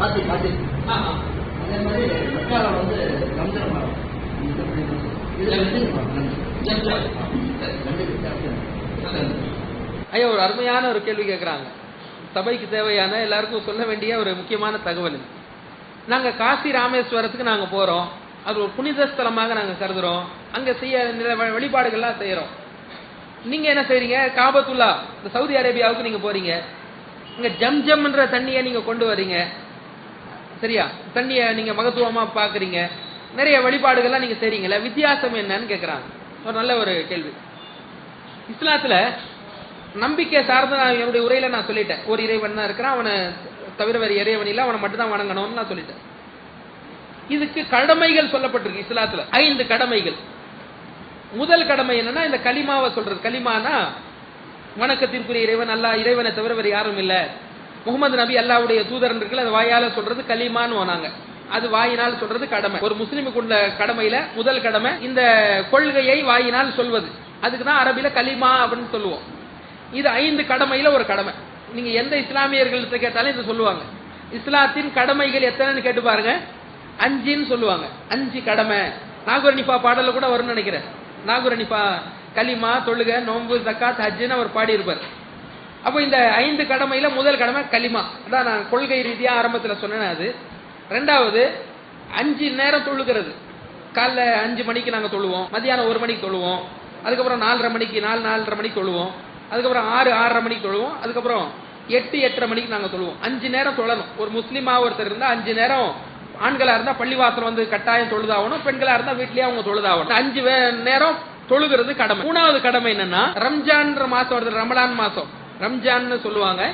அதே மாதிரி மெக்கால வந்து ரம்ஜான் மரம் வித்தியாசம் ஐயா ஒரு அருமையான ஒரு கேள்வி கேட்குறாங்க சபைக்கு தேவையான எல்லாருக்கும் சொல்ல வேண்டிய ஒரு முக்கியமான தகவல் இது. நாங்க காசி ராமேஸ்வரத்துக்கு நாங்க போறோம். அது ஒரு புனித ஸ்தலமாக நாங்க கருதுறோம். அங்க செய்ய வழிபாடுகள்லாம் செய்யறோம் நீங்க என்ன செய்றீங்க? காபத்துல்லா இந்த சவுதி அரேபியாவுக்கு நீங்க போறீங்க. இங்க ஜம்ஜம்ன்ற தண்ணியை நீங்க கொண்டு வரீங்க. சரியா? தண்ணியை நீங்க மகத்துவமா பாக்குறீங்க நிறைய வழிபாடுகள்லாம் நீங்க செய்றீங்கல்ல? வித்தியாசம் என்னன்னு கேக்குறாங்க. ஒரு நல்ல ஒரு கேள்வி. இஸ்லாத்துல நம்பிக்கை சார்ந்த நான் என்னுடைய உரையில நான் சொல்லிட்டேன். ஒரு இறைவன் தான் இருக்கிறான். அவனை தவிர வேறு இறைவன் இல்லை. அவனை மட்டும் தான் வணங்கணும்னு நான் சொல்லிட்டேன். இதுக்கு கடமைகள் சொல்லப்பட்டிருக்கு இஸ்லாத்துல. ஐந்து கடமைகள். முதல் கடமை என்னன்னா இந்த களிமாவை சொல்றது. கலிமானா வணக்கத்திற்குரிய இறைவன் அல்லா இறைவனை தவிர வேறு யாரும் இல்ல. முகமது நபி அல்லாவுடைய தூதரன் இருக்குல்ல அது வாயால சொல்றது களிமான்னு போனாங்க அது வாயினால் சொல்றது கடமை. ஒரு முஸ்லீமுக்கு உள்ள கடமையில முதல் கடமை இந்த கொள்கையை வாயினால் சொல்வது. அதுக்கு தான் அரபில கலிமா அப்படின்னு சொல்லுவோம். இது ஐந்து கடமையில ஒரு கடமை. நீங்க எந்த இஸ்லாமியர்கள்ட்ட கேட்டாலும் இதை சொல்லுவாங்க. இஸ்லாத்தின் கடமைகள் எத்தனைன்னு கேட்டு பாருங்க. அஞ்சுன்னு சொல்லுவாங்க. அஞ்சு கடமை. நாகூரணிப்பா பாடல கூட வரும்னு நினைக்கிறேன். நாகுரணிப்பா கலிமா தொழுக நோன்பு ஜக்காத் ஹஜ்ஜுன்னு அவர் பாடியிருப்பார். அப்போ இந்த ஐந்து கடமையில முதல் கடமை கலிமா அதான் நான் கொள்கை ரீதியாக ஆரம்பத்தில் சொன்னேன் அது. ரெண்டாவது அஞ்சு நேரம் தொழுகிறது. காலைல அஞ்சு மணிக்கு நாங்கள் தொழுவோம் மதியானம் ஒரு மணிக்கு தொழுவோம் அதுக்கப்புறம் நாலரை மணிக்கு நாலு நாலரை மணிக்கு தொழுவோம் அதுக்கப்புறம் ஆறு ஆறரை மணிக்கு தொழுவோம் அதுக்கப்புறம் எட்டு எட்டரை மணிக்கு நாங்கள் தொழுவோம். அஞ்சு நேரம் தொழணும். ஒரு முஸ்லீமாக ஒருத்தர் இருந்தால் அஞ்சு நேரம் ஆண்களா இருந்தா பள்ளிவாசல் வந்து கட்டாயம் தொழுதாகணும் பெண்களா இருந்தா வீட்லயே அவங்க தொழுதாகணும். அஞ்சு நேரம் தொழுகிறது கடமை. மூணாவது கடமை என்னன்னா ரம்ஜான்ற மாசம் வருது ரமலான் மாசம். ரம்ஜான்னு சொல்லுவாங்க.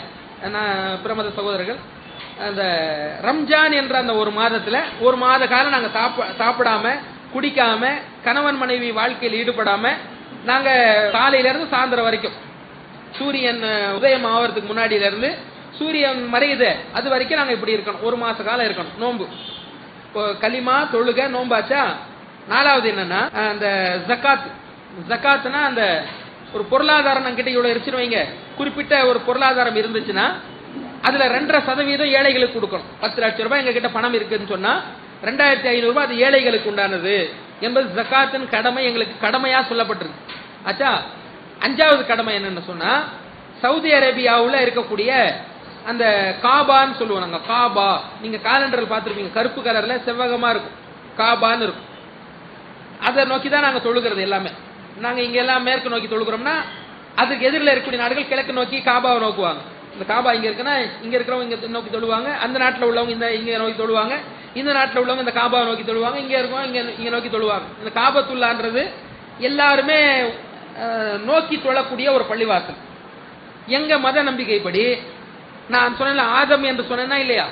பிரமத சகோதரர்கள் அந்த ரம்ஜான் என்ற அந்த ஒரு மாதத்துல ஒரு மாத காலம் நாங்க சாப்பிடாம குடிக்காம கணவன் மனைவி வாழ்க்கையில் ஈடுபடாம நாங்க காலையில இருந்து சாயந்தரம் வரைக்கும். சூரியன் உதயம் ஆவறதுக்கு முன்னாடியில இருந்து சூரியன் மறையுது. அது வரைக்கும் நாங்க இப்படி இருக்கணும். ஒரு மாச காலம் இருக்கணும். நோன்பு. இப்போ களிமா தொழுக நோம்பாச்சா? நாலாவது என்னன்னா அந்த ஜக்காத். ஜக்காத்னா அந்த ஒரு பொருளாதாரம் நம்ம கிட்ட இவ்வளவு இருந்துச்சுன்னு வைங்க. குறிப்பிட்ட ஒரு பொருளாதாரம் இருந்துச்சுன்னா அதுல ரெண்டரை சதவீதம் ஏழைகளுக்கு கொடுக்கணும். பத்து லட்சம் ரூபாய் எங்க கிட்ட பணம் இருக்குன்னு சொன்னா ரெண்டாயிரத்தி ஐநூறுரூவா அது ஏழைகளுக்கு உண்டானது என்பது ஜக்காத்தின் கடமை எங்களுக்கு கடமையா சொல்லப்பட்டிருக்கு. ஆச்சா? அஞ்சாவது கடமை என்னன்னு சொன்னா சவுதி அரேபியாவுல இருக்கக்கூடிய அந்த காபான்னு சொல்லுவோம் நாங்க காபா. நீங்க காலண்டரில் பார்த்துருப்பீங்க. கருப்பு கலர்ல செவ்வகமா இருக்கும். காபான்னு இருக்கும். அதை நோக்கி தான் நாங்க தொழுகிறது எல்லாமே. நாங்க இங்க எல்லாம் மேற்கு நோக்கி தொழுகிறோம்னா அதுக்கு எதிரில் இருக்கக்கூடிய நாடுகள் கிழக்கு நோக்கி காபாவை நோக்குவாங்க. இந்த காபா இங்க இருக்குன்னா இங்க இருக்கிறவங்க இங்க நோக்கி தொழுவாங்க. அந்த நாட்டில் உள்ளவங்க இந்த இங்க நோக்கி தொழுவாங்க. இந்த நாட்டில் உள்ளவங்க இந்த காபாவை நோக்கி தொழுவாங்க. இங்க இருக்கவங்க இங்க இங்க நோக்கி தொழுவாங்க. இந்த காபத்துள்ளான்றது எல்லாருமே நோக்கி தொழக்கூடிய ஒரு பள்ளிவாசல். எங்க மத நம்பிக்கைப்படி நான் சொன்னேன் ஆதம் என்று சொன்னேன்னா இல்லையா?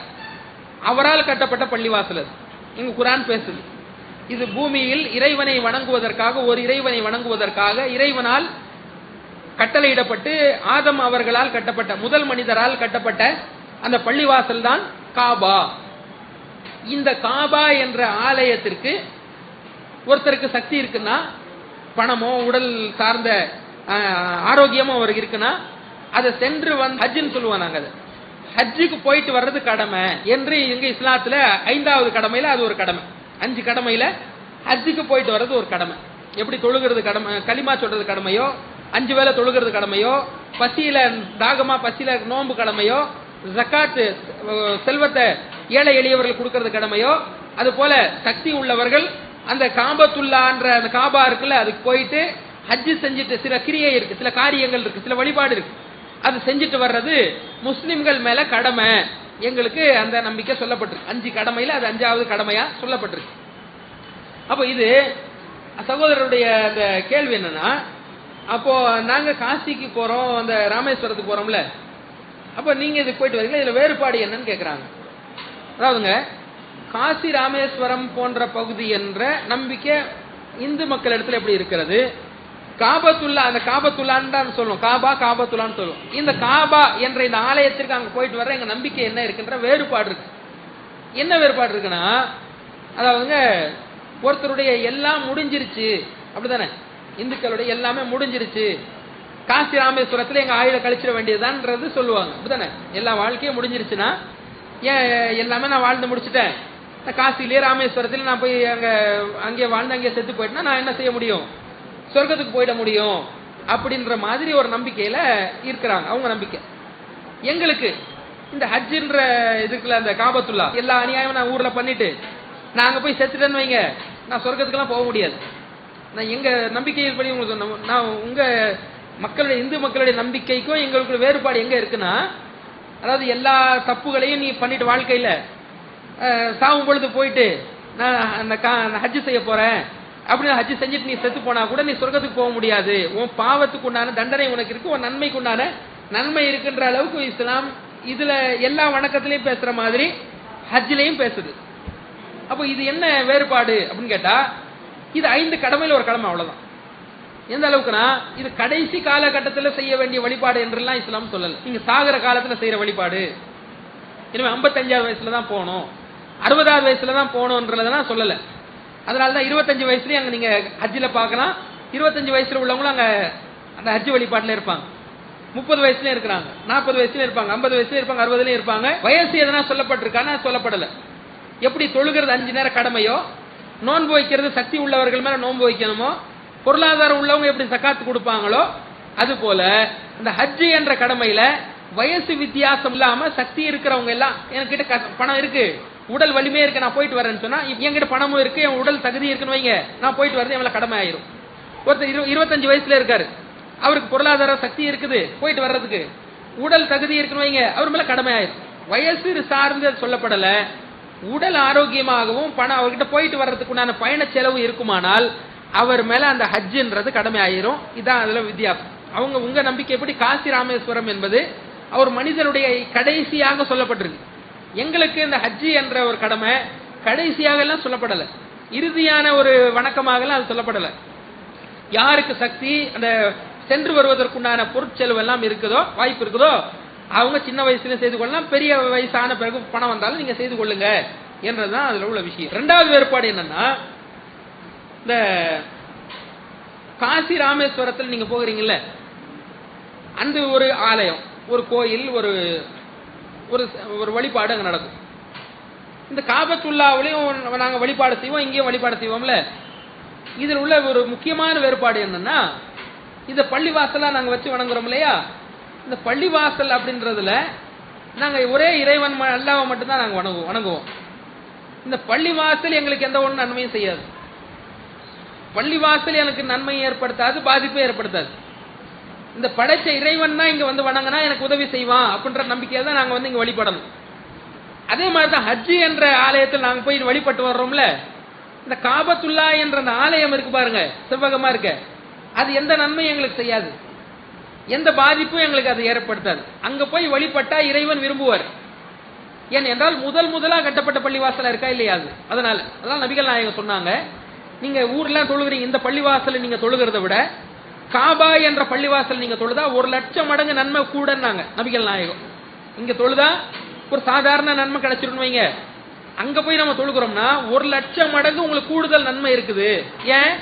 அவரால் கட்டப்பட்ட பள்ளிவாசல் அது. இங்கு குரான் பேசுது. இது பூமியில் இறைவனை வணங்குவதற்காக ஒரு இறைவனை வணங்குவதற்காக இறைவனால் கட்டளையிடப்பட்டு ஆதம் அவர்களால் கட்டப்பட்ட முதல் மனிதரால் கட்டப்பட்ட அந்த பள்ளிவாசல் தான் காபா. இந்த காபா என்ற ஆலயத்திற்கு ஒருத்தருக்கு சக்தி இருக்குன்னா பணமோ உடல் சார்ந்த ஆரோக்கியமோ அவருக்கு இருக்குன்னா அதை சென்று வந்து ஹஜ்ஜின்னு சொல்லுவோம் நாங்கள் அதை. ஹஜ்ஜுக்கு போயிட்டு வர்றது கடமை என்று எங்க இஸ்லாத்துல ஐந்தாவது கடமையில அது ஒரு கடமை. அஞ்சு கடமையில ஹஜ்ஜுக்கு போயிட்டு வர்றது ஒரு கடமை. எப்படி தொழுகிறது கடமை களிமா சொல்றது கடமையோ அஞ்சு வேளை தொழுகிறது கடமையோ பசியில தாகமா பசியில நோன்பு கடமையோ ஜக்காத்து செல்வத்தை ஏழை எளியவர்கள் கொடுக்கறது கடமையோ அது போல சக்தி உள்ளவர்கள் அந்த காபத்துல்லான்ற அந்த காபா இருக்குல்ல அதுக்கு போயிட்டு ஹஜ்ஜு செஞ்சுட்டு சில கிரியை இருக்கு சில காரியங்கள் இருக்கு சில வழிபாடு இருக்கு. அது செஞ்சுட்டு வர்றது முஸ்லிம்கள் மேல கடமை. எங்களுக்கு அந்த நம்பிக்கை சொல்லப்பட்டிருக்கு. அஞ்சு கடமையில அது அஞ்சாவது கடமையா சொல்லப்பட்டிருக்கு. அப்போ இது சகோதரருடைய அந்த கேள்வி என்னன்னா அப்போ நாங்க காசிக்கு போறோம் அந்த ராமேஸ்வரத்துக்கு போறோம்ல. அப்போ நீங்க இதுக்கு போயிட்டு வரீங்களா? இதுல வேறுபாடு என்னன்னு கேக்குறாங்க. அதாவதுங்க காசி ராமேஸ்வரம் போன்ற பகுதி என்ற நம்பிக்கை இந்து மக்கள் இடத்துல எப்படி இருக்கிறது? காபத்துல்லா அந்த காபத்துல்லான்னு தான் சொல்லுவோம் காபா காபத்துல்லான்னு சொல்லுவோம் இந்த காபா என்ற இந்த ஆலயத்திற்கு அங்க போயிட்டு வர்ற எங்க நம்பிக்கை என்ன இருக்குன்ற வேறுபாடு இருக்கு. என்ன வேறுபாடு இருக்குன்னா அதாவதுங்க ஒருத்தருடைய எல்லாம் முடிஞ்சிருச்சு. அப்படிதானே இந்துக்களுடைய எல்லாமே முடிஞ்சிருச்சு. காசி ராமேஸ்வரத்துல எங்க ஆயுத கழிச்சிட வேண்டியதுதான்றது சொல்லுவாங்க. அப்படிதானே எல்லா வாழ்க்கையும் முடிஞ்சிருச்சுன்னா ஏன் எல்லாமே நான் வாழ்ந்து முடிச்சிட்டேன். காசிலேயே ராமேஸ்வரத்துல நான் போய் அங்க அங்கே வாழ்ந்து அங்கே செத்து போயிட்டேன்னா நான் என்ன செய்ய முடியும்? சொர்க்கத்துக்கு போயிட முடியும் அப்படின்ற மாதிரி ஒரு நம்பிக்கையில இருக்கிறாங்க. அவங்க நம்பிக்கை. எங்களுக்கு இந்த ஹஜ்ஜின்ற இதுக்குள்ள அந்த காபத்துல்லா எல்லா அநியாயமும் நான் ஊர்ல பண்ணிட்டு நான் அங்க போய் செத்துட்டேன்னு வைங்க. நான் சொர்க்கத்துக்குலாம் போக முடியாது. நான் எங்க நம்பிக்கையில் படி உங்களுக்கு சொன்ன நான் உங்க மக்களுடைய இந்து மக்களுடைய நம்பிக்கைக்கும் எங்களுக்கு வேறுபாடு எங்க இருக்குன்னா அதாவது எல்லா தப்புகளையும் நீ பண்ணிட்டு வாழ்க்கையில சாகும் பொழுது போயிட்டு நான் அந்த கா- அந்த ஹஜ்ஜு செய்ய போறேன். அப்படின்னு ஹஜ்ஜு செஞ்சுட்டு நீ செத்து போனா கூட நீ சொர்க்கத்துக்கு போக முடியாது. உன் பாவத்துக்கு உண்டான தண்டனை உனக்கு இருக்கு உன் நன்மைக்கு உண்டான நன்மை இருக்குன்ற அளவுக்கு இஸ்லாம் இதுல எல்லா வணக்கத்திலையும் பேசுற மாதிரி ஹஜ்ஜிலையும் பேசுது. அப்போ இது என்ன வேறுபாடு அப்படின்னு கேட்டா இது ஐந்து கடமையில ஒரு கடமை அவ்வளவுதான். எந்த அளவுக்குனா இது கடைசி காலகட்டத்தில் செய்ய வேண்டிய வழிபாடு என்றெல்லாம் இஸ்லாம் சொல்லல. நீங்க சாகர காலத்துல செய்யற வழிபாடு. இனிமே 55 வயசுல தான் போகணும். அறுபதாவது வயசுல தான் போகணுன்றதெல்லாம் சொல்லலை. அதனால தான் இருபத்தஞ்சு வயசுலயும் அங்க நீங்க ஹஜ்ஜில் பார்க்கலாம். இருபத்தஞ்சு வயசுல உள்ளவங்களும் அங்க அந்த ஹஜ் வழிபாட்டுல இருப்பாங்க. முப்பது வயசுலயும் இருக்கிறாங்க. நாற்பது வயசுலயும் இருப்பாங்க. ஐம்பது வயசுலயும் இருப்பாங்க. அறுபதுலயும் இருப்பாங்க. வயசு எதனா சொல்லப்பட்டிருக்கான்னு சொல்லப்படல. எப்படி தொழுகிறது அஞ்சு நேரம் கடமையோ? நோன்பு வைக்கிறது சக்தி உள்ளவர்கள் மேல நோன்பு வைக்கணுமோ? பொருளாதாரம் உள்ளவங்க எப்படி சக்காத்து கொடுப்பாங்களோ? அது போல இந்த ஹஜ்ஜு என்ற கடமையில வயசு வித்தியாசம் இல்லாம சக்தி இருக்கிறவங்க எல்லாம் என்கிட்ட பணம் இருக்கு. உடல் வலிமையா இருக்கு நான் போயிட்டு வரேன்னு சொன்னா என்கிட்ட பணமும் இருக்கு என் உடல் தகுதி இருக்குன்னு வைங்க. நான் போயிட்டு வரது எவ்வளவு கடமை ஆயிரும் ஒருத்தர் இரு- இருபத்தஞ்சு வயசுல இருக்காரு. அவருக்கு பொருளாதார சக்தி இருக்குது போயிட்டு வர்றதுக்கு. உடல் தகுதி இருக்குன்னு வைங்க அவர் மேல கடமை ஆயிரும் வயசு சார்ந்து சொல்லப்படல. உடல் ஆரோக்கியமாகவும் பணம் அவர்கிட்ட போயிட்டு வர்றதுக்கு உண்டான பயண செலவு இருக்குமானால் அவர் மேல அந்த ஹஜ்ஜுன்றது கடமை ஆயிரும் இதான் அதுல வித்தியாசம். அவங்க உங்க நம்பிக்கை எப்படி? காசி ராமேஸ்வரம் என்பது அவர் மனிதனுடைய கடைசியாக சொல்லப்பட்டிருக்கு. எங்களுக்கு இந்த ஹஜ்ஜி என்ற ஒரு கடமை கடைசியாக எல்லாம் சொல்லப்படலை. இறுதியான ஒரு வணக்கமாக எல்லாம் அது சொல்லப்படலை. யாருக்கு சக்தி அந்த சென்று வருவதற்குண்டான பொருட்செலவு எல்லாம் இருக்குதோ வாய்ப்பு இருக்குதோ அவங்க சின்ன வயசுல செய்து கொள்ளலாம் பெரிய வயசான பிறகு பணம் வந்தாலும் நீங்க செய்து கொள்ளுங்க என்றதுதான் அதுல உள்ள விஷயம். ரெண்டாவது வேறுபாடு என்னன்னா இந்த காசி ராமேஸ்வரத்தில் நீங்க போகிறீங்கல்ல அந்த ஒரு ஆலயம் ஒரு கோயில் ஒரு ஒரு ஒரு வழிபாடு அங்கே நடக்கும். இந்த காபத்துல்லாவிலையும் நாங்கள் வழிபாடு செய்வோம் இங்கேயும் வழிபாடு செய்வோம்ல. இதில் உள்ள ஒரு முக்கியமான வேறுபாடு என்னன்னா இந்த பள்ளிவாசலா நாங்கள் வச்சு வணங்குறோம் இல்லையா? இந்த பள்ளிவாசல் அப்படின்றதுல நாங்கள் ஒரே இறைவன் ம- மட்டும்தான் நாங்கள் வணங்குவோம் வணங்குவோம். இந்த பள்ளிவாசல் எங்களுக்கு எந்த ஒன்றும் நன்மையும் செய்யாது. பள்ளிவாசல் எனக்கு நன்மை ஏற்படுத்தாது பாதிப்பை ஏற்படுத்தாது. இந்த படைச்ச இறைவன் தான் இங்க வந்து வணங்கினா எனக்கு உதவி செய்வான் அப்படின்ற நம்பிக்கையை தான் நாங்க வந்து இங்க வழிபடணும். அதே மாதிரி தான் ஹஜ்ஜி என்ற ஆலயத்தில் நாங்க போய் வழிபட்டு வர்றோம்ல இந்த காபத்துல்லா என்ற அந்த ஆலயம் இருக்கு பாருங்க செவ்வகமா இருக்க. அது எந்த நன்மையும் எங்களுக்கு செய்யாது. எந்த பாதிப்பும் எங்களுக்கு அது ஏற்படுத்தாது. அங்க போய் வழிபட்டா இறைவன் விரும்புவார். ஏன் என்றால் முதல் முதலா கட்டப்பட்ட பள்ளிவாசலா இருக்கா இல்லையா அது? அதனால அதான் நபிகள் நாயகம் சொன்னாங்க நீங்க ஊர்ல தொழுகிறீங்க இந்த பள்ளிவாசலை நீங்க தொழுகிறத விட காபா என்ற பள்ளிவாசல் நீங்க தொழுதா ஒரு லட்சம் மடங்கு நன்மை கூடன்னாங்க நபிகள் நாயகம். இங்க தொழுதா ஒரு சாதாரண நன்மை கிடைச்சிருன்னு வைங்க. அங்க போய் நம்ம தொழுகிறோம்னா ஒரு லட்சம் மடங்கு உங்களுக்கு கூடுதல் நன்மை இருக்குது. ஏன்?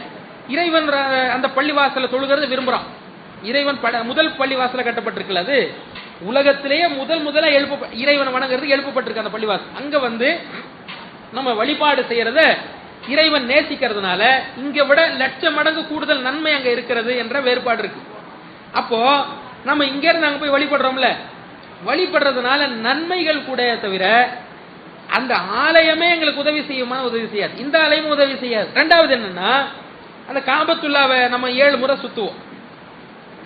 இறைவன் அந்த பள்ளிவாசலை தொழுகிறது விரும்புறான். இறைவன் பட முதல் பள்ளிவாசல கட்டப்பட்டிருக்கல அது? உலகத்திலேயே முதல் முதலா எழுப்ப இறைவன் வணங்குறது எழுப்பப்பட்டிருக்கு அந்த பள்ளிவாசல். அங்க வந்து நம்ம வழிபாடு செய்யறத இறைவன் நேசிக்கிறதுனால இங்க விட லட்ச மடங்கு கூடுதல் நன்மை அங்க இருக்கிறது என்ற வேறுபாடு இருக்கு. அப்போ நம்ம இங்க இருந்து அங்க போய் வழிபடுறோம்ல வழிபடுறதுனால நன்மைகள் கூட தவிர அந்த ஆலயமே எங்களுக்கு உதவி செய்யுமா? உதவி செய்யாது. இந்த ஆலயமும் உதவி செய்யாது. ரெண்டாவது என்னன்னா அந்த காபத்துல்லாவை நம்ம ஏழு முறை சுத்துவோம்.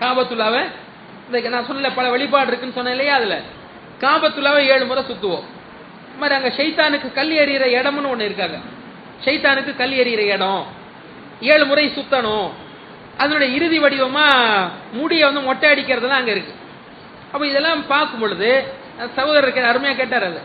காபத்துல்லாவை இந்த நான் சொல்லல பல வழிபாடு இருக்குன்னு சொன்னேன் இல்லையா அதுல? காபத்துல்லாவை ஏழு முறை சுத்துவோம். இது மாதிரி அங்க ஷைத்தானுக்கு கல் எறிகிற இடம்னு ஒன்று இருக்காங்க. சைத்தானுக்கு கல் எறிகிற இடம். ஏழு முறை சுத்தணும். அதனுடைய இறுதி வடிவமா முடியை வந்து மொட்டை அடிக்கிறதுலாம் அங்க இருக்கு. அப்போ இதெல்லாம் பார்க்கும் பொழுது சகோதரர் சகோதரருக்கு அருமையா கேட்டார் அது.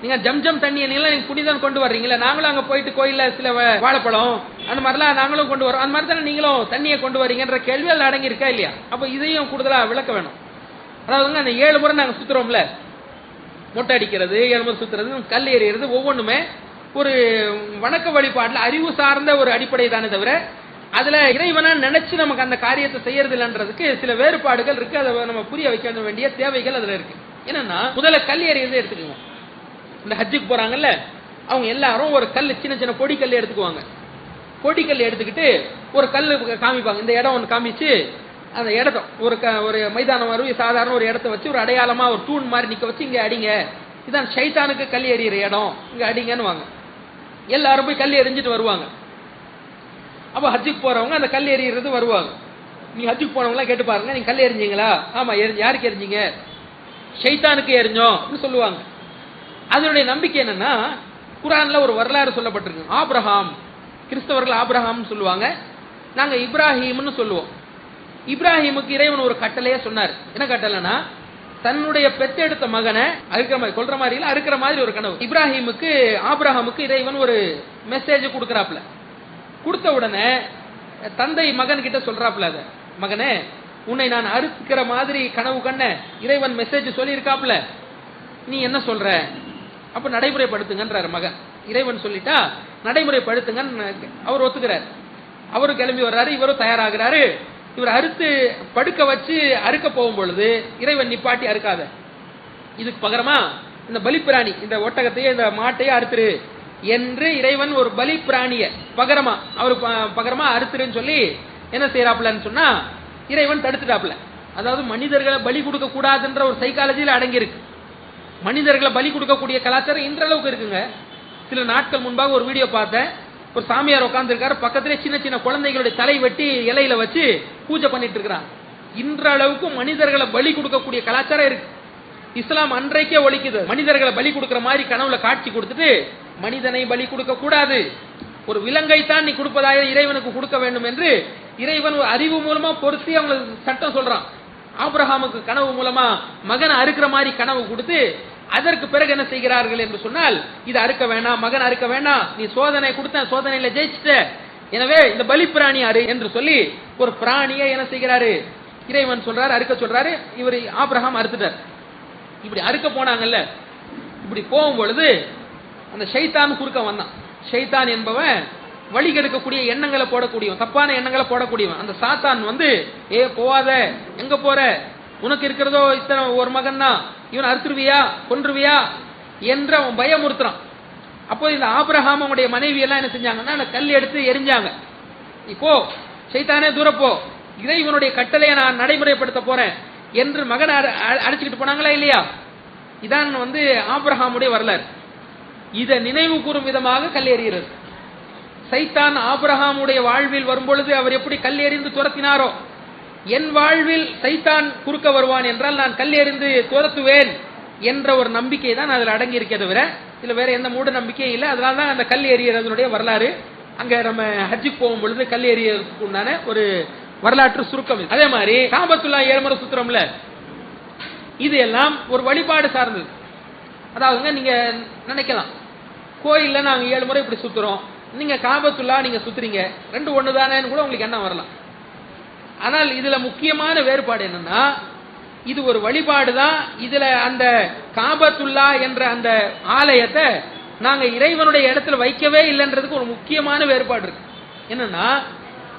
நீங்க ஜம்ஜம் தண்ணி நீங்க நீங்க புனிதம் கொண்டு வர்றீங்களா நாங்களும் அங்க போயிட்டு கோயில்ல சில வ- வாழைப்பழம் அந்த மாதிரிலாம் நாங்களும் கொண்டு வரோம் அந்த மாதிரி தானே நீங்களும் தண்ணியை கொண்டு வரீங்கன்ற கேள்வி அதில் அடங்கியிருக்கா இல்லையா? அப்போ இதையும் கூடுதலா விளக்க வேணும். அதாவதுங்க அந்த ஏழு முறை நாங்கள் சுத்துறோம்ல. மொட்டை அடிக்கிறது ஏழு முறை சுத்துறது கல் எறிகிறது ஒவ்வொன்றுமே ஒரு வணக்க வழிபாட்டில் அறிவு சார்ந்த ஒரு அடிப்படை தானே தவிர அதுல இறைவனா நினைச்சு நமக்கு அந்த காரியத்தை செய்யறது இல்லைன்றதுக்கு சில வேறுபாடுகள் இருக்கு. அதை நம்ம புரிய வைக்க வேண்டிய தேவைகள் அதுல இருக்கு. என்னன்னா முதல்ல கல் எறியதை எடுத்துக்கோங்க. இந்த ஹஜ்ஜுக்கு போறாங்கல்ல அவங்க எல்லாரும் ஒரு கல் சின்ன சின்ன பொடி எடுத்துக்குவாங்க. கொடிக்கல் எடுத்துக்கிட்டு ஒரு கல் காமிப்பாங்க. இந்த இடம் ஒன்று காமிச்சு அந்த இடத்த ஒரு க ஒரு மைதானம் வரும் சாதாரண ஒரு இடத்த வச்சு ஒரு அடையாளமா ஒரு தூண் மாதிரி நிக்க வச்சு இங்க அடிங்க. இதான் ஷைத்தானுக்கு கல் எறிகிற இடம். இங்க அடிங்கன்னு வாங்க எல்லாரும் போய் கல் எறிஞ்சிட்டு வருவாங்க. அப்போ ஹஜ்ஜுக்கு போறவங்க அந்த கல் எறிகிறது வருவாங்க. நீங்க ஹஜ்ஜுக்கு போனவங்களாம் கேட்டு பாருங்க நீங்க கல் எறிஞ்சீங்களா? ஆமா எரி யாருக்கு எரிஞ்சீங்க ஷைத்தானுக்கு எறிஞ்சோம் அப்படின்னு சொல்லுவாங்க. அதனுடைய நம்பிக்கை என்னன்னா குரான்ல ஒரு வரலாறு சொல்லப்பட்டிருக்கு. ஆப்ரஹாம் கிறிஸ்தவர்கள் ஆப்ரஹாம்னு சொல்லுவாங்க. நாங்க இப்ராஹிம்னு சொல்லுவோம். இப்ராஹிமுக்கு இறைவன் ஒரு கட்டளையே சொன்னார். என்ன கட்டளைனா தன்னுடைய பெத்தெடுத்த மகனை அறுக்கிற மாதிரி கொல்ற மாதிரி இல்ல அறுக்கிற மாதிரி ஒரு கனவு. இப்ராஹிமுக்கு ஆப்ரஹாமுக்கு இறைவன் ஒரு மெசேஜ் கொடுக்கறாப்ல கொடுத்த உடனே தந்தை மகன் கிட்ட சொல்றாப்ல அத. மகனே உன்னை நான் அறுக்கிற மாதிரி கனவு கண்ண இறைவன் மெசேஜ் சொல்லியிருக்காப்ல நீ என்ன சொல்ற? அப்ப நடைமுறைப்படுத்துங்கன்றாரு மகன். இறைவன் சொல்லிட்டா நடைமுறைப்படுத்துங்கன்னு அவர் ஒத்துக்கிறார். அவரும் கிளம்பி வர்றாரு இவரும் தயாராகிறாரு. இவர் அறுத்து படுக்க வச்சு அறுக்க போகும் பொழுது இறைவன் நிப்பாட்டி அறுக்காத. இதுக்கு பகரமா இந்த பலிப்பிராணி இந்த ஒட்டகத்தையே இந்த மாட்டையே அறுத்துரு என்று இறைவன் ஒரு பலி பிராணிய பகரமா அவர் ப- பகரமா அறுத்துருன்னு சொல்லி என்ன செய்யறாப்புலன்னு சொன்னா இறைவன் தடுத்துட்டாப்ல அதாவது மனிதர்களை பலி கொடுக்க கூடாதுன்ற ஒரு சைக்காலஜியில் அடங்கியிருக்கு. மனிதர்களை பலி கொடுக்கக்கூடிய கலாச்சாரம் இன்றளவுக்கு இருக்குங்க. சில நாட்கள் முன்பாக ஒரு வீடியோ பார்த்தேன். ஒரு சாமியார் உட்காந்துருக்காரு பக்கத்திலே சின்ன சின்ன குழந்தைகளுடைய தலை வெட்டி இலையில வச்சு பூஜை பண்ணிட்டு இருக்கிறான் இன்றளவுக்கு மனிதர்களை பலி கொடுக்கக்கூடிய கலாச்சாரம் இருக்கு. இஸ்லாம் அன்றைக்கே ஒழிக்குது. மனிதர்களை பலி கொடுக்கிற மாதிரி கனவுல காட்சி கொடுத்துட்டு மனிதனை பலி கொடுக்க கூடாது. ஒரு விலங்கை தான் நீ கொடுப்பதாக இறைவனுக்கு கொடுக்க வேண்டும் என்று இறைவன் அறிவு மூலமா பொருத்தி அவங்களுக்கு சட்டம் சொல்றான். ஆப்ரஹாமுக்கு கனவு மூலமா மகனை அறுக்கிற மாதிரி கனவு கொடுத்து அதற்கு பிறகு என்ன செய்கிறார்கள் என்று சொன்னால் இது அறுக்க வேணாம் மகன் அறுக்க வேணாம் நீ சோதனை கொடுத்த சோதனையில ஜெயிச்சிட்ட. எனவே இந்த பலி பிராணி அறு என்று சொல்லி ஒரு பிராணியை என்ன செய்கிறாரு? இறைவன் சொல்றாரு அறுக்க சொல்றாரு இவர் ஆப்ரஹாம் அறுத்துட்டார். இப்படி அறுக்க போனாங்கல்ல இப்படி போகும் பொழுது அந்த ஷைத்தான் குறுக்க வந்தான். ஷைத்தான் என்பவன் வழி கெடுக்கக்கூடிய எண்ணங்களை போடக்கூடியவன் தப்பான எண்ணங்களை போடக்கூடியவன். அந்த சாத்தான் வந்து ஏ போவாத எங்க போற? உனக்கு இருக்கிறதோ இத்தனை ஒரு மகன் தான் இவன் அறுத்துருவியா? கொன்றுவியா? என்று அவன் பயமுறுத்துறான். அப்போ இந்த ஆபிரஹாம் அவனுடைய மனைவி எல்லாம் என்ன செஞ்சாங்கன்னா அந்த கல் எடுத்து எரிஞ்சாங்க. இப்போ சைத்தானே தூரப்போ இதை இவனுடைய கட்டளையை நான் நடைமுறைப்படுத்த போறேன் என்று மகனை அழைச்சிக்கிட்டு அ- போனாங்களா இல்லையா? இதான் வந்து ஆபிரஹாமுடைய வரலாறு. இதை நினைவு கூறும் விதமாக கல் எறிகிறது சைத்தான் ஆபிரஹாமுடைய வாழ்வில் வரும்பொழுது அவர் எப்படி கல் எறிந்து துரத்தினாரோ என் வாழ்வில் சைத்தான் குறுக்க வருவான் என்றால் நான் கல் எறிந்து துரத்துவேன் என்ற ஒரு நம்பிக்கை தான் அதில் அடங்கி இருக்கே தவிர இதில் வேற எந்த மூட நம்பிக்கையும் இல்லை. அதனால தான் அந்த கல் எறிகிறதுனுடைய வரலாறு. அங்கே நம்ம ஹஜ்ஜுக்கு போகும் பொழுது கல் எறியறதுக்கு உண்டான ஒரு வரலாற்று சுருக்கம் அதே மாதிரி காபத்துல்லா ஏழுமுறை சுத்திரம்ல இது எல்லாம் ஒரு வழிபாடு சார்ந்தது. அதாவதுங்க நீங்க நினைக்கலாம். கோயில்ல நாங்கள் ஏழு முறை இப்படி சுத்துறோம். நீங்க காபத்துல்லா நீங்க சுத்துறீங்க. ரெண்டு ஒண்ணு தானேன்னு கூட உங்களுக்கு என்ன வரலாம். ஆனால் இதுல முக்கியமான வேறுபாடு என்னன்னா இது ஒரு வழிபாடு தான் இதுல அந்த காபத்துல்லா என்ற அந்த ஆலயத்தை நாங்க இறைவனுடைய இடத்துல வைக்கவே இல்லைன்றதுக்கு ஒரு முக்கியமான வேறுபாடு இருக்கு. என்னன்னா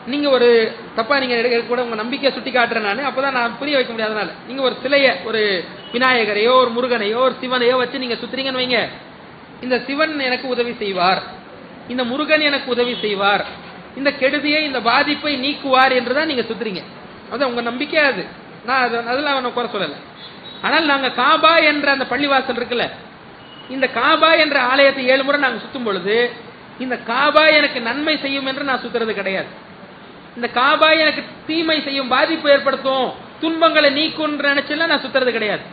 நீங்க ஒரு தப்பா நீங்க எடுக்க கூட உங்க நம்பிக்கையை சுட்டி காட்டுறேன் நான். அப்பதான் நான் புரிய வைக்க முடியாதனால நீங்க ஒரு சிலைய ஒரு விநாயகரையோ ஒரு முருகனையோ ஒரு சிவனையோ வச்சு நீங்க சுத்துறீங்கன்னு வைங்க. இந்த சிவன் எனக்கு உதவி செய்வார். இந்த முருகன் எனக்கு உதவி செய்வார். இந்த கெடுதியை இந்த பாதிப்பை நீக்குவார் என்றுதான் நீங்க சுத்துறீங்க. அது உங்க நம்பிக்கை அது. நான் அது அதெல்லாம் அவனை குறை சொல்லலை. ஆனால் நாங்கள் காபா என்ற அந்த பள்ளிவாசல் இருக்குல்ல இந்த காபா என்ற ஆலயத்தை ஏழு முறை நாங்கள் சுத்தும் பொழுது இந்த காபா எனக்கு நன்மை செய்யும் என்று நான் சுத்துறது கிடையாது. இந்த காபா எனக்கு தீமை செய்யும் பாதிப்பு ஏற்படுத்தும் துன்பங்களை நீக்கும்னு நினைச்செல்லாம் நான் சுத்துறது கிடையாது.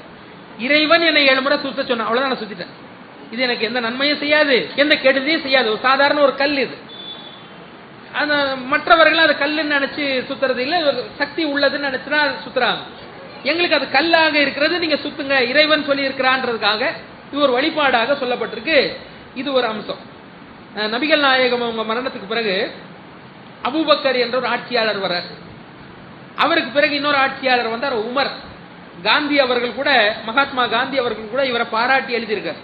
இறைவன் என்னை ஏழு முறை சுத்த சொன்னான். அவ்வளோதான் நான் சுத்திட்டேன். இது எனக்கு எந்த நன்மையும் செய்யாது எந்த கெடுதியும் செய்யாது. ஒரு சாதாரண ஒரு கல் இது. அந்த மற்றவர்கள் அது கல்லுன்னு நினைச்சு சுத்துறது இல்ல சக்தி உள்ளதுன்னு நினைச்சுனா சுத்துறாங்க. எங்களுக்கு அது கல்லாக இருக்கிறது நீங்க சுத்துங்க இறைவன் சொல்லி இருக்கிறான்றதுக்காக இது ஒரு வழிபாடாக சொல்லப்பட்டிருக்கு. இது ஒரு அம்சம். நபிகள் நாயகம் அவங்க மரணத்துக்கு பிறகு அபூபக்கர் என்ற ஒரு ஆட்சியாளர் வர்றார். அவருக்கு பிறகு இன்னொரு ஆட்சியாளர் வந்தார் உமர். காந்தி அவர்கள் கூட மகாத்மா காந்தி அவர்கள் கூட இவரை பாராட்டி எழுதியிருக்கார்.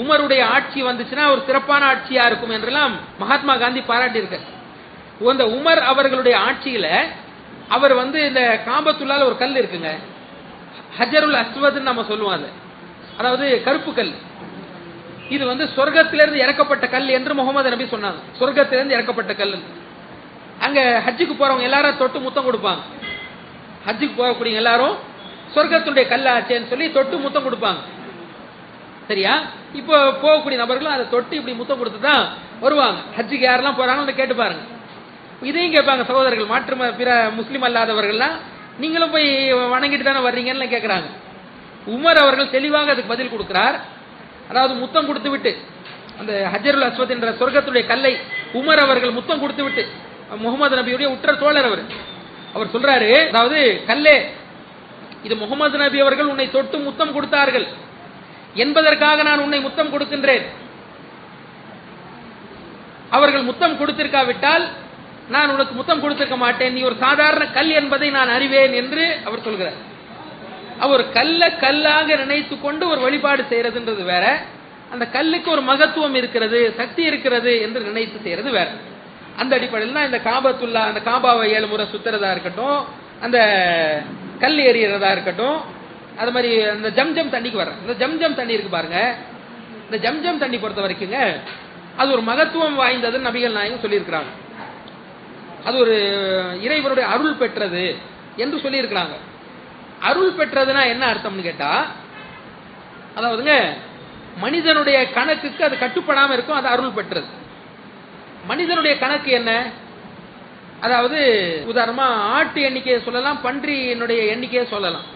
உமருடைய ஆட்சி வந்துச்சுன்னா ஒரு சிறப்பான ஆட்சியா இருக்கும் என்றெல்லாம் மகாத்மா காந்தி பாராட்டியிருக்கார். இந்த உமர் அவர்களுடைய ஆட்சியில அவர் வந்து இந்த காம்பத்துள்ளால ஒரு கல் இருக்குங்க. ஹஜருல் அஸ்வத்னு நம்ம சொல்லுவோம் அது. அதாவது கருப்பு கல். இது வந்து சொர்க்கத்திலிருந்து இறக்கப்பட்ட கல் என்று முகமது நபி சொன்னாங்க. சொர்க்கத்திலிருந்து இறக்கப்பட்ட கல் அங்க ஹஜ்ஜுக்கு போறவங்க எல்லாரும் தொட்டு முத்தம் கொடுப்பாங்க. ஹஜ்ஜுக்கு போகக்கூடிய எல்லாரும் சொர்க்கத்துடைய கல்லாச்சேன்னு சொல்லி தொட்டு முத்தம் கொடுப்பாங்க. சரியா? இப்போ போகக்கூடிய நபர்களும் அதை தொட்டு இப்படி முத்தம் கொடுத்து தான் வருவாங்க. ஹஜ்ஜுக்கு யாரெல்லாம் போறாங்களோ அதை கேட்டு பாருங்க. இதையும் கேட்பாங்க சகோதரர்கள். மாற்று பிற முஸ்லீம் அல்லாதவர்கள்லாம் நீங்களும் போய் வணங்கிட்டு தானே வர்றீங்கன்னு கேட்குறாங்க உமர் அவர்கள் தெளிவாக அதுக்கு பதில் கொடுக்கிறார். அதாவது முத்தம் கொடுத்து விட்டு அந்த ஹஜருல் அஸ்வத் என்ற சொர்க்கத்துடைய கல்லை உமர் அவர்கள் முத்தம் கொடுத்து விட்டு முகமது நபியுடைய உற்ற தோழர் அவர். அவர் சொல்றாரு அதாவது கல்லே இது முகமது நபி அவர்கள் உன்னை தொட்டு முத்தம் கொடுத்தார்கள். என்பதற்காக நான் உன்னை முத்தம் கொடுக்கின்றேன். அவர்கள் முத்தம் கொடுத்திருக்காவிட்டால் நான் உனக்கு முத்தம் கொடுத்திருக்க மாட்டேன். நீ ஒரு சாதாரண கல் என்பதை நான் அறிவேன் என்று அவர் சொல்கிறார். அவர் கல்ல கல்லாக நினைத்து கொண்டு ஒரு வழிபாடு செய்யறதுன்றது வேற. அந்த கல்லுக்கு ஒரு மகத்துவம் இருக்கிறது சக்தி இருக்கிறது என்று நினைத்து செய்யறது வேற. அந்த அடிப்படையில் தான் இந்த காபத்துல்லா அந்த காபாவை ஏழு முறை சுத்துறதா இருக்கட்டும் அந்த கல் எறியறதா இருக்கட்டும் அது மாதிரி அந்த ஜம்ஜம் தண்ணிக்கு வர்றேன். இந்த ஜம்ஜம் தண்ணி இருக்கு பாருங்க. இந்த ஜம்ஜம் தண்ணி பொறுத்த வரைக்குங்க அது ஒரு மகத்துவம் வாய்ந்ததுன்னு நபிகள் நாயகம் சொல்லியிருக்கிறாங்க. அது ஒரு இறைவனுடைய அருள் பெற்றது என்று சொல்லியிருக்கிறாங்க. அருள் பெற்றதுன்னா என்ன அர்த்தம்னு கேட்டா அதாவதுங்க மனிதனுடைய கணக்குக்கு அது கட்டுப்படாம இருக்கும் அது அருள் பெற்றது. மனிதனுடைய கணக்கு என்ன? அதாவது உதாரணமா ஆட்டு எண்ணிக்கையை சொல்லலாம் பன்றியினுடைய எண்ணிக்கையை சொல்லலாம்.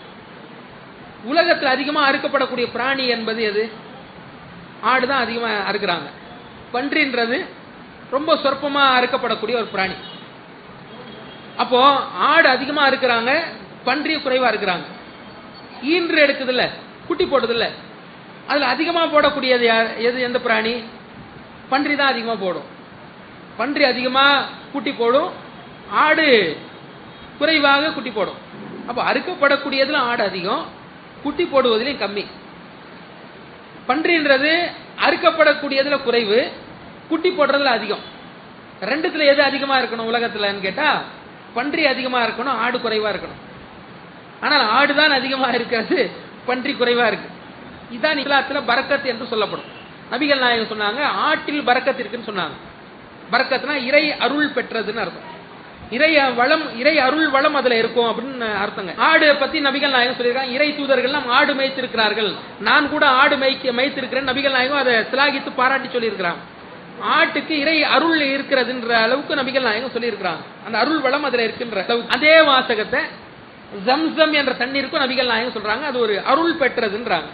உலகத்தில் அதிகமாக அறுக்கப்படக்கூடிய பிராணி என்பது எது? ஆடு தான் அதிகமாக அறுக்கிறாங்க. பன்றின்றது ரொம்ப சொற்பமாக அறுக்கப்படக்கூடிய ஒரு பிராணி. அப்போ ஆடு அதிகமாக இருக்கிறாங்க பன்றி குறைவாக இருக்கிறாங்க ஈன்று எடுக்குதுல்ல குட்டி போடுதுல்ல. அதில் அதிகமாக போடக்கூடியது யார் எது எந்த பிராணி? பன்றி தான் அதிகமாக போடும். பன்றி அதிகமாக குட்டி போடும் ஆடு குறைவாக குட்டி போடும். அப்போ அறுக்கப்படக்கூடியதில் ஆடு அதிகம் குட்டி போடுவதிலையும் கம்மி. பன்றின்றது அறுக்கப்படக்கூடியதுல குறைவு குட்டி போடுறதுல அதிகம். ரெண்டுத்துல எது அதிகமா இருக்கணும் உலகத்துலன்னு கேட்டா பன்றி அதிகமா இருக்கணும் ஆடு குறைவா இருக்கணும். ஆனால் ஆடுதான் அதிகமா இருக்கிறது பன்றி குறைவா இருக்கு. இதான் இஸ்லாத்துல பரக்கத் என்று சொல்லப்படும். நபிகள் நாயகம் சொன்னாங்க ஆட்டில் பரக்கத் இருக்குன்னு சொன்னாங்க. பரக்கத்னா இறை அருள் பெற்றதுன்னு அர்த்தம். இறை வளம் இறை அருள் வளம் அதுல இருக்கும் அப்படின்னு அர்த்தங்க. ஆடு பத்தி நபிகள் நாயகம் சொல்லியிருக்காங்க. இறை தூதர்கள்லாம் ஆடு மேய்த்திருக்கிறார்கள். நான் கூட ஆடு மேய்க்க மேய்த்திருக்கிறேன். நபிகள் நாயகம் அதை சிலாகித்து பாராட்டி சொல்லியிருக்கிறான். ஆட்டுக்கு இறை அருள் இருக்கிறதுன்ற அளவுக்கு நபிகள் நாயகம் சொல்லியிருக்கிறாங்க அந்த அருள் வளம் அதுல இருக்கின்ற அளவுக்கு. அதே வாசகத்தை ஜம்சம் என்ற தண்ணீருக்கும் நபிகள் நாயகம் சொல்றாங்க. அது ஒரு அருள் பெற்றதுன்றாங்க.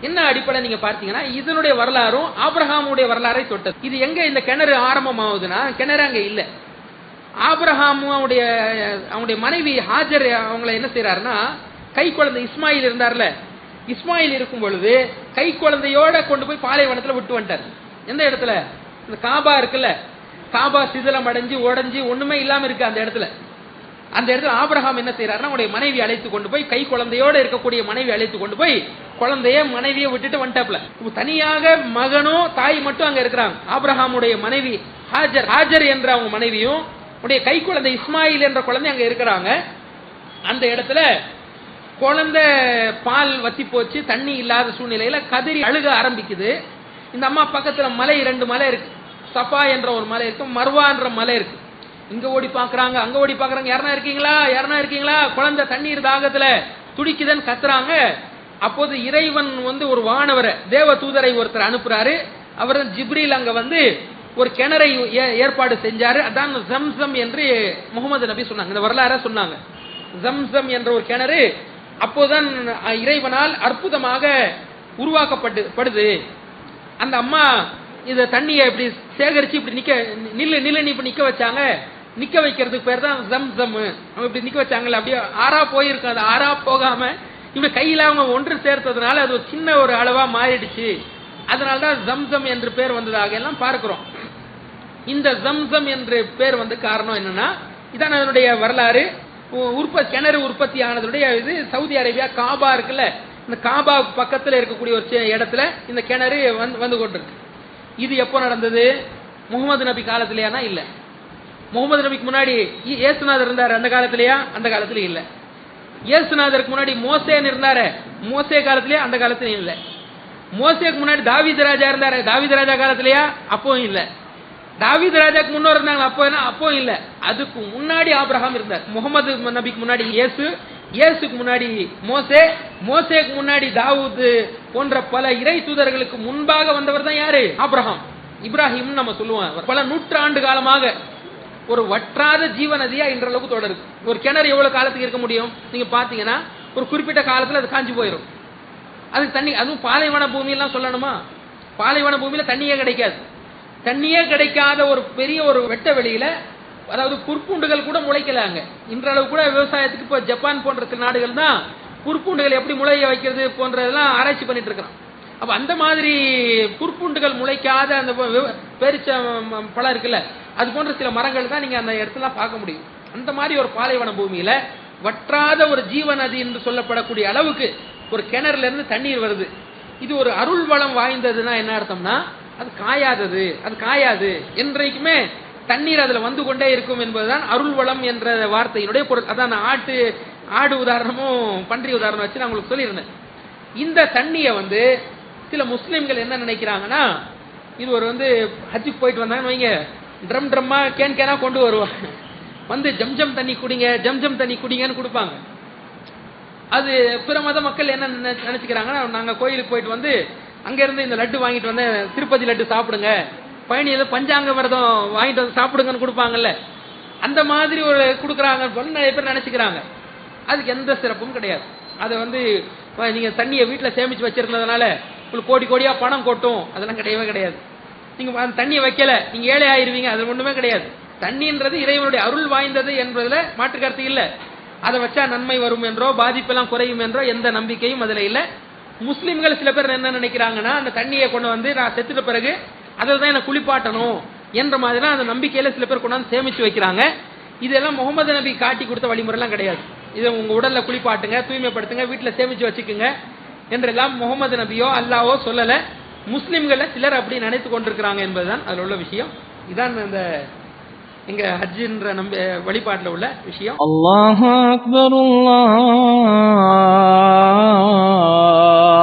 என்ன அடிப்படை நீங்க பார்த்தீங்கன்னா இதனுடைய வரலாறும் ஆப்ரஹாமுடைய வரலாறை தொட்டது. இது எங்க இந்த கிணறு ஆரம்பமாகுதுன்னா கிணறு அங்க இல்லை. ஆபிரஹாமும் அவனுடைய அவனுடைய மனைவி ஹாஜர் அவங்கள என்ன செய்யறாருன்னா கை குழந்தை இஸ்மாயில் இருந்தார்ல இஸ்மாயில் இருக்கும் பொழுது கை குழந்தையோட கொண்டு போய் பாலைவனத்துல விட்டு வந்துட்டார். எந்த இடத்துல? இந்த காபா இருக்குல்ல காபா சிதிலம் அடைஞ்சு உடஞ்சி ஒண்ணுமே இல்லாம இருக்கு அந்த இடத்துல. அந்த இடத்துல ஆபிரகாம் என்ன செய்யறாருன்னா அவனுடைய மனைவி அழைத்து கொண்டு போய் கை குழந்தையோட இருக்கக்கூடிய மனைவி அழைத்து கொண்டு போய் குழந்தைய மனைவியை விட்டுட்டு வந்துட்டாப்ல. தனியாக மகனும் தாய் மட்டும் அங்க இருக்கிறாங்க. ஆபிரஹாமுடைய மனைவி ஹாஜர் ஹாஜர் என்ற அவங்க மனைவியும் உடைய கை குழந்தை இஸ்மாயில் என்ற குழந்தை அங்கே இருக்கிறாங்க. அந்த இடத்துல குழந்தை பால் வத்தி போச்சு தண்ணி இல்லாத சூழ்நிலையில கதறி அழுக ஆரம்பிக்குது. இந்த அம்மா பக்கத்துல மலை ரெண்டு மலை இருக்கு. சஃபா என்ற ஒரு மலை இருக்கு மர்வான்ற மலை இருக்கு. இங்க ஓடி பாக்குறாங்க அங்க ஓடி பாக்குறாங்க. யாருனா இருக்கீங்களா? யாருனா இருக்கீங்களா? குழந்தை தண்ணீர் தாகத்துல துடிக்குதுன்னு கத்துறாங்க. அப்போது இறைவன் வந்து ஒரு வானவரை தேவ தூதரை ஒருத்தர் அனுப்புறாரு. அவர் ஜிப்ரீல் அங்க வந்து ஒரு கிணறை ஏ- ஏற்பாடு செஞ்சாரு. அதான் ஜம்சம் என்று முகமது நபி சொன்னாங்க. இந்த வரலாற சொன்னாங்க. ஜம்சம் என்ற ஒரு கிணறு அப்போதான் இறைவனால் அற்புதமாக உருவாக்கப்பட்டு படுது. அந்த அம்மா இத தண்ணியை இப்படி சேகரிச்சு இப்படி நிக்க நில்லு நில்லு இப்படி நிக்க வச்சாங்க. நிக்க வைக்கிறதுக்கு பேர் தான் ஜம் ஜம் அவங்க இப்படி நிக்க வச்சாங்கல்ல. அப்படியே ஆறா போயிருக்கும். அது ஆறா போகாம இப்படி கையில அவங்க ஒன்று சேர்த்ததுனால அது ஒரு சின்ன ஒரு அளவா மாறிடுச்சு. அதனால தான் ஜம்சம் என்று பேர் வந்ததாக எல்லாம் பார்க்கிறோம். இந்த ஜம்சம் என்று பேர் வந்து காரணம் என்னன்னா இதான் அதனுடைய வரலாறு. உற்பத்தி கிணறு உற்பத்தி ஆனதுடைய இது சவுதி அரேபியா காபா இருக்குல்ல இந்த காபா பக்கத்தில் இருக்கக்கூடிய ஒரு இடத்துல இந்த கிணறு வந்து வந்து கொண்டிருக்கு. இது எப்போ நடந்தது? முகமது நபி காலத்திலேயானா? இல்லை. முகமது நபிக்கு முன்னாடி இ- இயேசுநாதர் இருந்தார் அந்த காலத்திலேயா? அந்த காலத்தில் இல்லை. இயேசுநாதருக்கு முன்னாடி மோசேன்னு இருந்தாரு. மோசே காலத்திலேயே? அந்த காலத்திலையும் இல்லை. மோசேக்கு முன்னாடி தாவித ராஜா இருந்தாரு. தாவித ராஜா காலத்திலேயா? அப்பவும் இல்லை. தாவித் ராஜாக்கு முன்னோர் இருந்தாங்க அப்போ என்ன? அப்போ இல்ல. அதுக்கு முன்னாடி ஆபிரகாம் இருந்தார். முகமது நபிக்கு முன்னாடி இயேசு இயேசுக்கு முன்னாடி மோசே மோசேக்கு முன்னாடி தாவூது போன்ற பல இறை தூதர்களுக்கு முன்பாக வந்தவர் தான் யாரு? ஆப்ரஹாம் இப்ராஹிம் நம்ம சொல்லுவோம். பல நூற்றாண்டு காலமாக ஒரு வற்றாத ஜீவ நதியா இன்றளவுக்கு தொடருது ஒரு கிணறு எவ்வளவு காலத்துக்கு இருக்க முடியும்? நீங்க பாத்தீங்கன்னா ஒரு குறிப்பிட்ட காலத்துல அது காஞ்சி போயிடும் அதுக்கு தண்ணி அதுவும் பாலைவன பூமியெல்லாம் சொல்லணுமா? பாலைவன பூமியில தண்ணியே கிடைக்காது. தண்ணியே கிடைக்காத ஒரு பெரிய ஒரு வெட்ட வெளியில அதாவது புற்பூண்டுகள் கூட முளைக்கலாங்க. இன்றளவு கூட விவசாயத்துக்கு இப்போ ஜப்பான் போன்ற சில நாடுகள் தான் குறுப்பூண்டுகள் எப்படி முளைய வைக்கிறது போன்றதெல்லாம் ஆராய்ச்சி பண்ணிட்டு இருக்கிறோம். அப்ப அந்த மாதிரி புற்பூண்டுகள் முளைக்காத அந்த பெருச்ச பேரிச்ச ம- பழம் இருக்குல்ல அது போன்ற சில மரங்கள் தான் நீங்க அந்த இடத்துல பார்க்க முடியும். அந்த மாதிரி ஒரு பாலைவன பூமியில வற்றாத ஒரு ஜீவ நதி என்று சொல்லப்படக்கூடிய அளவுக்கு ஒரு கிணறுல இருந்து தண்ணீர் வருது. இது ஒரு அருள் வளம் வாய்ந்ததுன்னா என்ன அர்த்தம்னா அது காயாதது அது காயாது. என்றைக்குமே தண்ணீர் அதுல வந்து கொண்டே இருக்கும் என்பதுதான் அருள் வளம் என்ற வார்த்தையினுடைய பொருள். அதான் ஆட்டு ஆடு உதாரணமும் பன்றி உதாரணம் வச்சு நான் உங்களுக்கு சொல்லியிருந்தேன். இந்த தண்ணியை வந்து சில முஸ்லிம்கள் என்ன நினைக்கிறாங்கன்னா இது ஒரு வந்து ஹஜ்ஜுக்கு போயிட்டு வந்தாங்கன்னு வைங்க. ட்ரம் ட்ரம்மா கேன் கேனா கொண்டு வருவாங்க. வந்து ஜம்ஜம் தண்ணி குடிங்க ஜம்ஜம் தண்ணி குடிங்கன்னு கொடுப்பாங்க. அது பிற மத மக்கள் என்ன நினைச்சுக்கிறாங்கன்னா நாங்கள் கோயிலுக்கு போயிட்டு வந்து அங்கேருந்து இந்த லட்டு வாங்கிட்டு வந்தேன். திருப்பதி லட்டு சாப்பிடுங்க. பயணி ஏதோ பஞ்சாங்க விரதம் வாங்கிட்டு வந்து சாப்பிடுங்கன்னு கொடுப்பாங்கல்ல. அந்த மாதிரி ஒரு கொடுக்குறாங்க நிறைய பேர் நினைச்சுக்கிறாங்க. அதுக்கு எந்த சிறப்பும் கிடையாது. அதை வந்து நீங்கள் தண்ணியை வீட்டில் சேமித்து வச்சிருந்ததுனால உங்களுக்கு கோடி கோடியாக பணம் கொட்டும். அதெல்லாம் கிடையவே கிடையாது. நீங்கள் அந்த தண்ணியை வைக்கல. நீங்கள் ஏழை ஆயிருவீங்க. அது ஒன்றுமே கிடையாது. தண்ணின்றது இறைவனுடைய அருள் வாய்ந்தது என்பதில் மாற்று கருத்து இல்லை. அதை வச்சா நன்மை வரும் என்றோ பாதிப்பெல்லாம் குறையும் என்றோ எந்த நம்பிக்கையும் அதில் இல்லை. முஸ்லீம்கள் சில பேர் என்ன நினைக்கிறாங்கன்னா அந்த தண்ணியை கொண்டு வந்து நான் செத்துட்ட பிறகு அதை தான் என்னை குளிப்பாட்டணும் என்ற மாதிரிலாம் அந்த நம்பிக்கையில சில பேர் கொண்டாந்து சேமிச்சு வைக்கிறாங்க. இதெல்லாம் முகமது நபி காட்டி கொடுத்த வழிமுறைலாம் கிடையாது. இதை உங்க உடல்ல குளிப்பாட்டுங்க தூய்மைப்படுத்துங்க வீட்டில் சேமிச்சு வச்சுக்கோங்க என்றெல்லாம் முகமது நபியோ அல்லாவோ சொல்லல. முஸ்லிம்களை சிலர் அப்படி நினைத்து கொண்டிருக்கிறாங்க என்பதுதான் அதில் உள்ள விஷயம். இதான் அந்த இங்க ஹஜ்ஜின்ற நம்ப வழிபாட்டில் உள்ள விஷயம். அல்லாஹ் அக்பர்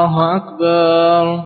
Allahu Akbar.